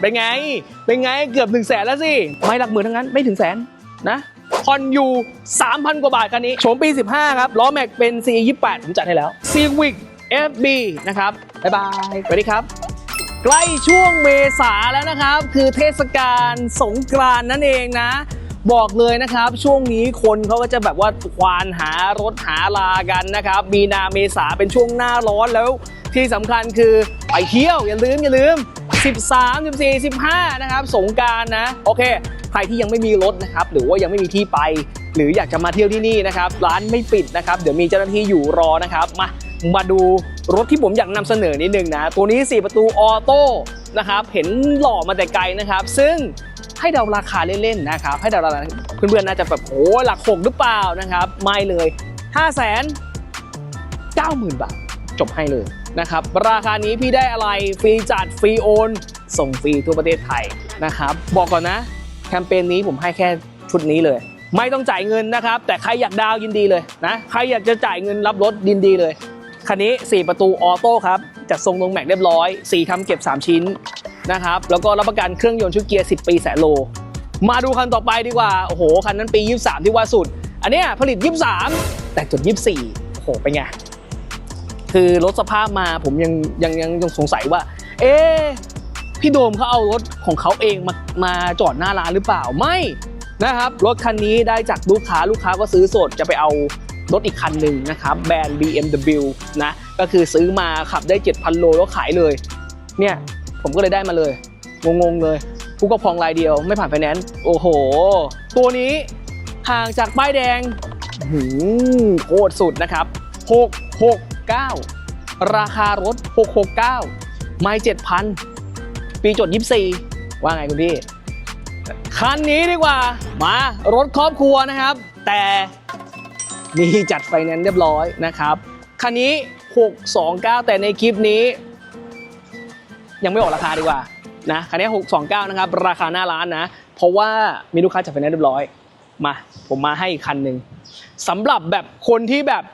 เป็นไง เป็นไงเกือบ1นึ่งแสนแล้วสิ ไม่หลักหมื่นทั้งนั้นไม่ถึงแสนนะผ่อนอยู่3,000 กว่าบาทคันนี้โฉมปี 15 ครับล้อแม็กเป็น C 28ผมจัดให้แล้ว Civic FB นะครับ บ๊ายบายสวัสดีครับ ใกล้ช่วงเมษาแล้วนะครับ คือเทศกาลสงกรานต์นั่นเองนะ บอกเลยนะครับ ช่วงนี้คนเขาก็จะแบบว่าควานหารถหาลากันนะครับมีนาเมษาเป็นช่วงหน้าร้อนแล้ว ที่สำคัญคือไปเที่ยวอย่าลืมอย่าลืม 13 14 15 นะครับ สงการนะ โอเค ใครที่ยังไม่มีรถนะครับ หรือว่ายังไม่มีที่ไป หรืออยากจะมาเที่ยวที่นี่นะครับ ร้านไม่ปิดนะครับ เดี๋ยวมีเจ้าหน้าที่อยู่รอนะครับ มามาดูรถที่ผมอยากนำเสนอนิดนึงนะ ตัวนี้ 4 ประตูออโต้นะครับ เห็นหล่อมาแต่ไกลนะครับ ซึ่งให้เดาราคาเล่นๆนะครับ ให้เดาราคาเพื่อนๆน่าจะแบบโอ้หลักหกหรือเปล่านะครับ ไม่เลย 5 0 0 0 0 0 90,000 บาท จบให้เลย นะครับ ราคานี้พี่ได้อะไรฟรีจัดฟรีโอน ส่งฟรีทั่วประเทศไทยนะครับ บอกก่อนนะ แคมเปญนี้ผมให้แค่ชุดนี้เลย ไม่ต้องจ่ายเงินนะครับ แต่ใครอยากดาวยินดีเลยนะ ใครอยากจะจ่ายเงินรับรถยินดีเลย คันนี้ 4 ประตูออโต้ครับจัดทรงลงแม็กเรียบร้อย4ทำเก็บ 3 ชิ้นนะครับ แล้วก็รับประกันเครื่องยนต์ชุดเกียร์ 10 ปีแสนโล มาดูคันต่อไปดีกว่า โอ้โห คันนั้นปี 23 ที่ว่าสุด อันเนี้ยผลิต 23 แต่จด 24 โอ้โห เป็นไง คือรถสภาพมาผมยังยังยังยังสงสัยว่า เอ๊พี่โดมเขาเอารถของเขาเองมามาจอดหน้าร้านหรือเปล่าไม่นะครับรถคันนี้ได้จากลูกค้าลูกค้าก็ซื้อสดจะไปเอารถอีกคันหนึ่งนะครับแบรนด์ BMW นะก็คือซื้อมาขับได้ 7,000 โลแล้วขายเลย เนี่ยผมก็เลยได้มาเลย งงๆเลย ผู้ครอบครองรายเดียวไม่ผ่านไฟแนนซ์โอ้โห ตัวนี้ห่างจากป้ายแดงหืโคตรสุดนะครับ 669 ราคารถ 669 ไม่7,000 ปีจด 24 ว่าไงคุณพี่ คันนี้ดีกว่า มารถครอบครัวนะครับ แต่มีจัดไฟแนนซ์เรียบร้อยนะครับ คันนี้ 629 แต่ในคลิปนี้ ยังไม่ออกราคาดีกว่านะคันนี้ 629 นะครับ ราคาหน้าร้านนะ เพราะว่ามีลูกค้าจัดไฟแนนซ์เรียบร้อย มา ผมมาให้อีกคันหนึ่งสำหรับแบบคนที่แบบ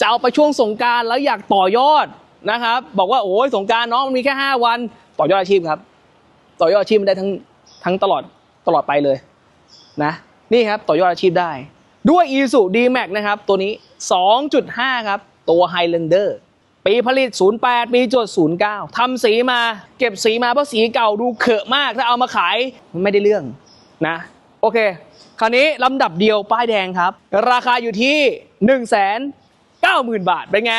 จะเอาไปช่วงสงการแล้วอยากต่อยอดนะครับ บอกว่าโอ้ยสงการน้องมันมีแค่ 5 วัน ต่อยอดอาชีพครับ ต่อยอดอาชีพมันได้ทั้งทั้งตลอดตลอดไปเลยนะนี่ครับต่อยอดอาชีพได้ ด้วย i s u d m a x นะครับ ตัวนี้ 2.5 ครับ ตัว Highlander ปีผลิต 08 ปีจด 09 ทำสีมา เก็บสีมาเพราะสีเก่าดูเขอะมาก ถ้าเอามาขายมันไม่ได้เรื่องนะ โอเค คราวนี้ลำดับเดียวป้ายแดงครับ ราคาอยู่ที่1 0 0 0 0 0 90,000 บาท เป็นไง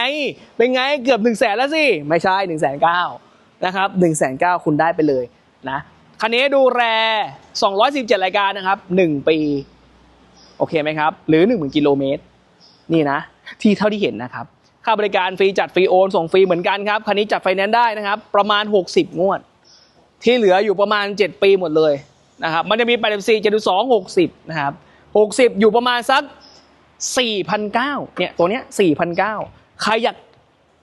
เป็นไงเกือบ 1 0 0 0 0แสนแล้วสิ ไม่ใช่ 1 9 0 0 0นะครับ1 9 0 0 0คุณได้ไปเลยนะคันนี้ดูแร 217 รายการนะครับ 1 ปี โอเคไหมครับ หรือ 1 0,000กิโลเมตร นี่นะ ที่เท่าที่เห็นนะครับ ค่าบริการฟรีจัดฟรีโอน ส่งฟรีเหมือนกันครับ คันนี้จัดไฟแนนซ์ได้นะครับ ประมาณ 60 งวด ที่เหลืออยู่ประมาณ 7 ปีหมดเลยนะครับ มันจะมี 84 72 60 นะครับ 60 อยู่ประมาณสัก 4,900เนี่ยตัวเนี้ย4,900 ใครอยาก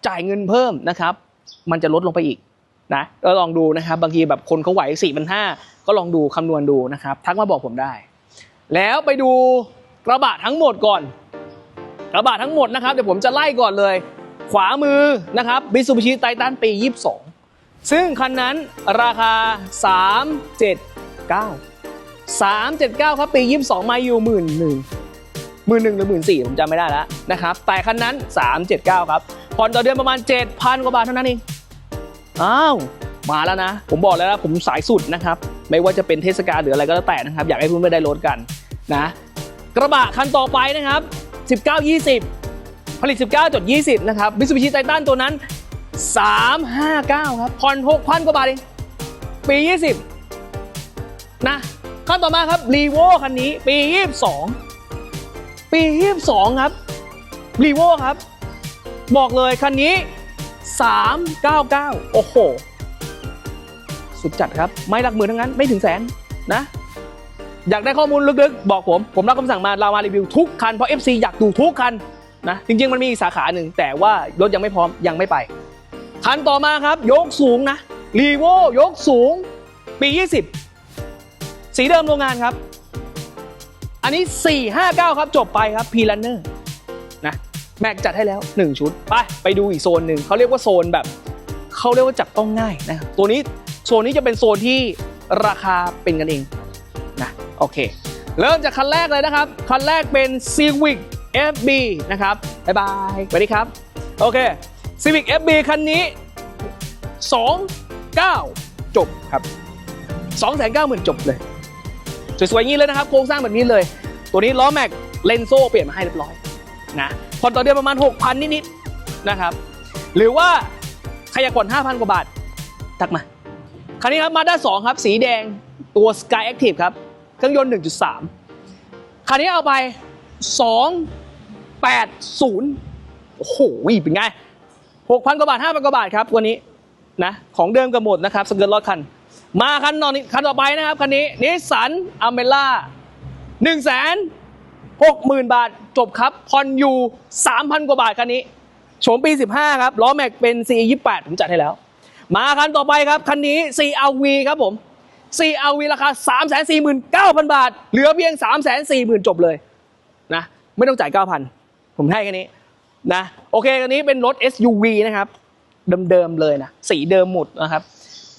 จ่ายเงินเพิ่มนะครับ มันจะลดลงไปอีกนะก็ลองดูนะครับ บางทีแบบคนเขาไหว4,500 ก็ลองดูคำนวณดูนะครับ ทักมาบอกผมได้ แล้วไปดูกระบะทั้งหมดก่อน กระบะทั้งหมดนะครับเดี๋ยวผมจะไล่ก่อนเลย ขวามือนะครับบิซูบิชิไททันปี 22 ซึ่งคันนั้นราคา 379 379 ครับปี 22 มาอยู่หมื่นหนึ่ง หมื่นหนึ่งหรือหมื่นสี่ผมจำไม่ได้แล้วนะครับแต่คันนั้น 379 ครับผ่อนต่อเดือนประมาณ 7,000 กว่าบาทเท่านั้นเองอ้าวมาแล้วนะ ผมบอกแล้วนะผมสายสุดนะครับ ไม่ว่าจะเป็นเทศกาลหรืออะไรก็แล้วแต่นะครับ อยากให้เพื่อนๆได้รถกันนะกระบะคันต่อไปนะครับ 19 20 ผลิต 19จด20 นะครับมิ t ซูบิชิไททันตัวนั้น 359 ครับผ่อน 6,000 กว่าบาทเองปี 20 นะขั้นต่อมาครับรีโวคันนี้ปี 22 ปี22ครับรีโวครับ บอกเลยคันนี้ 399 โอ้โห สุดจัดครับ ไม่หลักหมื่นทั้งนั้นไม่ถึงแสนนะ อยากได้ข้อมูลลึกๆ บอกผม ผมรับคำสั่งมาเรามารีวิวทุกคัน เพราะ FC อยากดูทุกคันนะ จริงๆ มันมีอีกสาขาหนึ่ง แต่ว่ารถยังไม่พร้อมยังไม่ไป คันต่อมาครับ ยกสูงนะรีโวยกสูง ปี 20 สีเดิมโรงงานครับ อันนี้ 459 ครับจบไปครับพีลันเนอร์นะแม็กจัดให้แล้ว 1 ชุด ไปไปดูอีกโซนหนึ่งเขาเรียกว่าโซนแบบเขาเรียกว่าจับต้องง่ายนะตัวนี้โซนนี้จะเป็นโซนที่ราคาเป็นกันเองนะโอเค เริ่มจากคันแรกเลยนะครับ คันแรกเป็น Civic FB นะครับบ๊ายบายสวัสดีครับ โอเค Civic FB คันนี้ 29 จบครับ 290,000 จบเลย สวยๆอย่างนี้เลยนะครับโครงสร้างแบบนี้เลย ตัวนี้ล้อแม็กเลนโซ่เปลี่ยนมาให้เรียบร้อยนะผ่อนต่อเดือนประมาณ 6,000 นิดๆนะครับ หรือว่าใครอยากผ่อน5,000 กว่าบาท ทักมา คันนี้ครับมาด้า2ครับ สีแดงตัว Sky Active ครับ เครื่องยนต์ 1.3 คันนี้เอาไป 280 โอ้โหเป็นไง 6,000 กว่าบาท 5,000 กว่าบาทครับวันนี้นะของเดิมกันหมดนะครับสเกิร์ตรถคัน มาคันต่อคันต่อไปนะครับคันนี้นิสสันอเมล่า1 6 0 0 0 0บาทจบครับผ่อนอยู่3,000กว่าบาทคันนี้โฉมปี 15 ครับล้อแม็กเป็น CE 28ผมจัดให้แล้ว มาคันต่อไปครับ คันนี้ CRV ครับผม CRV ราคา 349,000 บาท เหลือเพียง 340,000 จบเลยนะไม่ต้องจ่าย 9,000 ผมให้แค่นี้นะโอเคคันนี้เป็นรถ SUV นะครับ เดิมๆเลยนะ สีเดิมหมดนะครับ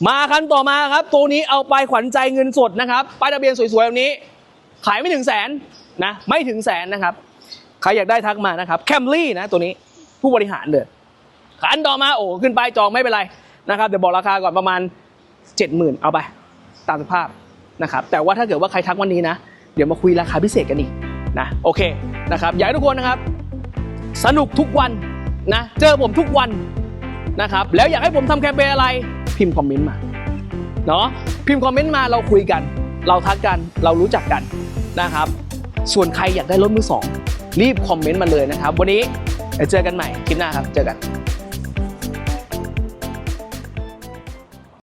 มาคันต่อมาครับ ตัวนี้เอาไปขวัญใจเงินสดนะครับป้ายทะเบียนสวยๆแบบนี้ ขายไม่ถึงแสนนะไม่ถึงแสนนะครับใครอยากได้ทักมานะครับแคมรี่นะตัวนี้ผู้บริหารเลยคันต่อมาโอ้ขึ้นไปจองไม่เป็นไรนะครับเดี๋ยวบอกราคาก่อนประมาณ 70,000 เอาไป ตามสภาพนะครับแต่ว่าถ้าเกิดว่าใครทักวันนี้นะ เดี๋ยวมาคุยราคาพิเศษกันอีกนะโอเคนะครับอยากให้ทุกคนนะครับ สนุกทุกวันนะเจอผมทุกวันนะครับแล้วอยากให้ผมทำแคมเปญอะไร พิมพ์คอมเมนต์มาเนาะพิมพ์คอมเมนต์มาเราคุยกัน เราทักกันเรารู้จักกันนะครับ ส่วนใครอยากได้รถมือสองรีบคอมเมนต์มาเลยนะครับ วันนี้เดี๋ยวเจอกันใหม่คลิปหน้าครับเจอกัน